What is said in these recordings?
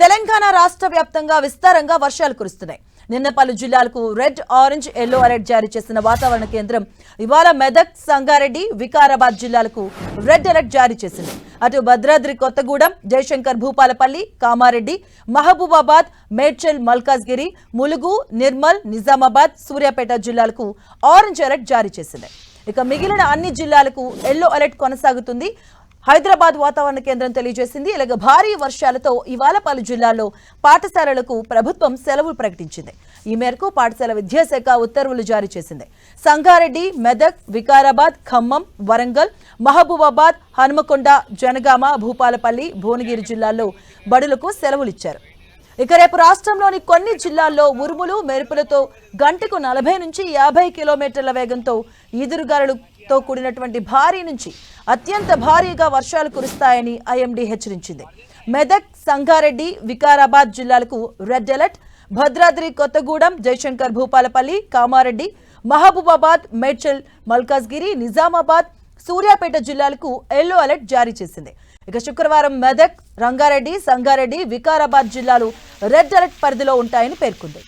తెలంగాణ రాష్ట్ర వ్యాప్తంగా విస్తారంగా వర్షాలు కురుస్తున్నాయి. నిన్న పలు జిల్లాలకు రెడ్ ఆరెంజ్ ఎల్లో అలర్ట్ జారీ చేసిన వాతావరణ కేంద్రం ఇవాళ మెదక్ సంగారెడ్డి వికారాబాద్ జిల్లాలకు రెడ్ అలర్ట్ జారీ చేసింది. అటు భద్రాద్రి కొత్తగూడెం జయశంకర్ భూపాలపల్లి కామారెడ్డి మహబూబాబాద్ మేడ్చల్ మల్కాజ్గిరి ములుగు నిర్మల్ నిజామాబాద్ సూర్యాపేట జిల్లాలకు ఆరెంజ్ అలర్ట్ జారీ చేసింది. ఇక మిగిలిన అన్ని జిల్లాలకు ఎల్లో అలర్ట్ కొనసాగుతుంది. హైదరాబాద్ వాతావరణ కేంద్రం తెలియజేసింది. ఇలాగ భారీ వర్షాలతో ఇవాళ పలు జిల్లాల్లో పాఠశాలలకు ప్రభుత్వం సెలవులు ప్రకటించింది. ఈ మేరకు పాఠశాల విద్యాశాఖ ఉత్తర్వులు జారీ చేసింది. సంగారెడ్డి మెదక్ వికారాబాద్ ఖమ్మం వరంగల్ మహబూబాబాద్ హనుమకొండ జనగామ భూపాలపల్లి భువనగిరి జిల్లాల్లో బడులకు సెలవులు ఇచ్చారు ఇక రేపు రాష్ట్రంలోని కొన్ని జిల్లాల్లో ఉరుములు మెరుపులతో గంటకు నలభై నుంచి యాభై కిలోమీటర్ల వేగంతో ఈదురుగాలులతో కూడినటువంటి భారీ నుంచి అత్యంత భారీగా వర్షాలు కురుస్తాయని ఐఎండీ హెచ్చరించింది మెదక్ సంగారెడ్డి వికారాబాద్ జిల్లాలకు రెడ్ అలర్ట్. భద్రాద్రి కొత్తగూడెం జయశంకర్ భూపాలపల్లి కామారెడ్డి మహబూబాబాద్ మేడ్చల్ మల్కాజ్గిరి నిజామాబాద్ సూర్యాపేట జిల్లాలకు ఎల్లో అలర్ట్ జారీ చేసింది. ఇక శుక్రవారం మెదక్ రంగారెడ్డి సంగారెడ్డి వికారాబాద్ జిల్లాలు రెడ్ అలర్ట్ పరిధిలో ఉంటాయని పేర్కొంది.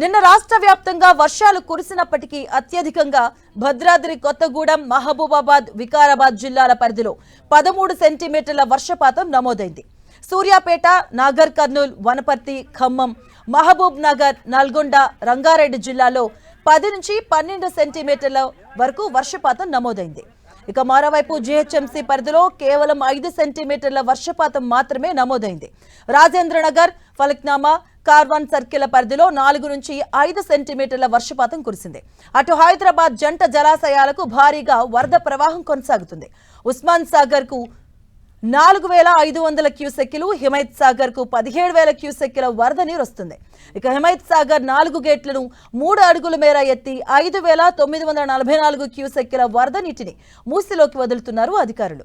నిన్న రాష్ట్ర వ్యాప్తంగా వర్షాలు కురిసినప్పటికీ అత్యధికంగా భద్రాద్రి కొత్తగూడెం మహబూబాబాద్ వికారాబాద్ జిల్లాల పరిధిలో పదమూడు సెంటీమీటర్ల వర్షపాతం నమోదైంది. సూర్యాపేట నాగర్ కర్నూల్ వనపర్తి ఖమ్మం మహబూబ్ నగర్ నల్గొండ రంగారెడ్డి జిల్లాలో పది నుంచి పన్నెండు సెంటీమీటర్ల వరకు వర్షపాతం నమోదైంది. ఇక మరోవైపు జీహెచ్ఎంసీ పరిధిలో కేవలం ఐదు సెంటీమీటర్ల వర్షపాతం మాత్రమే నమోదైంది. రాజేంద్రనగర్ ఫలక్నామా కార్వాన్ సర్కిల్ పరిధిలో నాలుగు నుంచి ఐదు సెంటీమీటర్ల వర్షపాతం కురిసింది. అటు హైదరాబాద్ జంట జలాశయాలకు భారీగా వరద ప్రవాహం కొనసాగుతుంది. ఉస్మాన్ సాగర్కు నాలుగు వేల ఐదు వందల క్యూసెక్కిలు హిమైత్ సాగర్కు పదిహేడు వేల క్యూసెక్కిల వరద నీరు వస్తుంది. ఇక హిమైత్ సాగర్ నాలుగు గేట్లను మూడు అడుగుల మేర ఎత్తి ఐదు వేల తొమ్మిది వందల నలభై నాలుగు క్యూసెక్కిల వరద నీటిని మూసిలోకి వదులుతున్నారు అధికారులు.